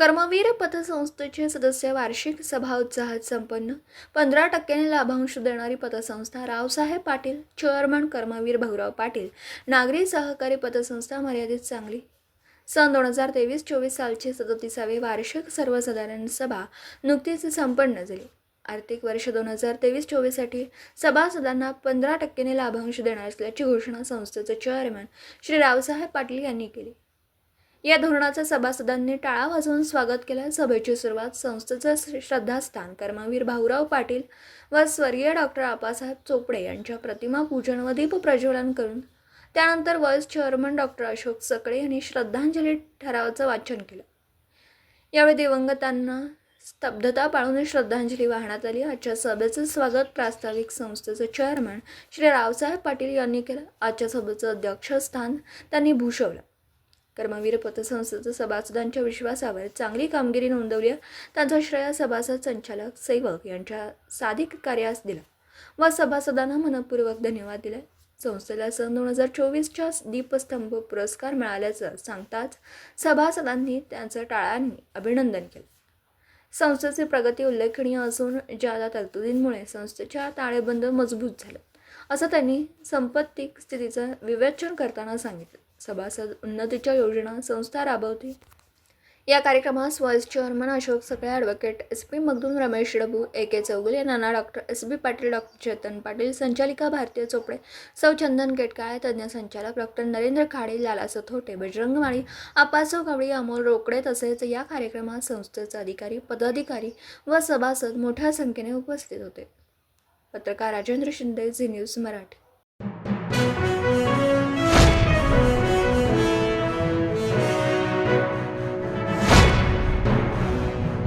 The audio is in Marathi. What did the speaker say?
कर्मवीर पतसंस्थेचे सदस्य वार्षिक सभा उत्साहात संपन्न. पंधरा टक्क्याने लाभांश देणारी पतसंस्था रावसाहेब पाटील चेअरमन कर्मवीर भाऊराव पाटील नागरी सहकारी पतसंस्था मर्यादित सांगली. सन दोन हजार तेवीस चोवीस सालची सदोतीसावी वार्षिक सर्वसाधारण सभा नुकतीच संपन्न झाली. आर्थिक वर्ष दोन हजार तेवीस चोवीससाठी सभासदांना पंधरा टक्क्याने लाभांश देणार असल्याची घोषणा संस्थेचे चेअरमन श्री रावसाहेब पाटील यांनी केली. या धोरणाचा सभासदांनी टाळा वाजवून स्वागत केलं. सभेची सुरुवात संस्थेचं श्री- श्रद्धास्थान कर्मवीर भाऊराव पाटील व स्वर्गीय डॉक्टर आप्पासाहेब चोपडे यांच्या प्रतिमा पूजन व दीप प्रज्वलन करून त्यानंतर vice chairman doctor Ashok Sakale यांनी श्रद्धांजली ठरावाचं वाचन केलं. यावेळी दिवंगतांना स्तब्धता पाळून श्रद्धांजली वाहण्यात आली. आजच्या सभेचं स्वागत प्रास्ताविक संस्थेचे चेअरमन श्री रावसाहेब पाटील यांनी केलं. आजच्या सभेचं अध्यक्षस्थान त्यांनी भूषवलं. कर्मवीर पतसंस्थेचं सभासदांच्या विश्वासावर चांगली कामगिरी नोंदवली. आहे. त्यांचा श्रेय सभासद संचालक सेवक यांच्या साधिक कार्यास दिला व सभासदांना मनपूर्वक धन्यवाद दिले. संस्थेला सन दोन हजार चोवीसच्या दीपस्तंभ पुरस्कार मिळाल्याचं सांगताच सभासदांनी त्यांचं टाळ्यांनी अभिनंदन केलं. संस्थेची प्रगती उल्लेखनीय असून ज्या तरतुदींमुळे संस्थेच्या ताळेबंद मजबूत झालं असं त्यांनी संपत्तिक स्थितीचं विवेचन करताना सांगितलं. सभासद उन्नतीच्या योजना संस्था राबवते. या कार्यक्रमास vice chairman Ashok Sakale advocate S P Magdum Ramesh Dabu A K Chougule Nana doctor S B Patil doctor Chetan Patil संचालिका भारतीय चोपडे सौ चंदन केटकाळे तज्ज्ञ संचालक डॉक्टर नरेंद्र खाडे लाला सथोटे बजरंग माळी आपासो गवळी अमोल रोकडे तसेच या कार्यक्रमात संस्थेचे अधिकारी पदाधिकारी व सभासद मोठ्या संख्येने उपस्थित होते. पत्रकार राजेंद्र शिंदे झी न्यूज मराठी.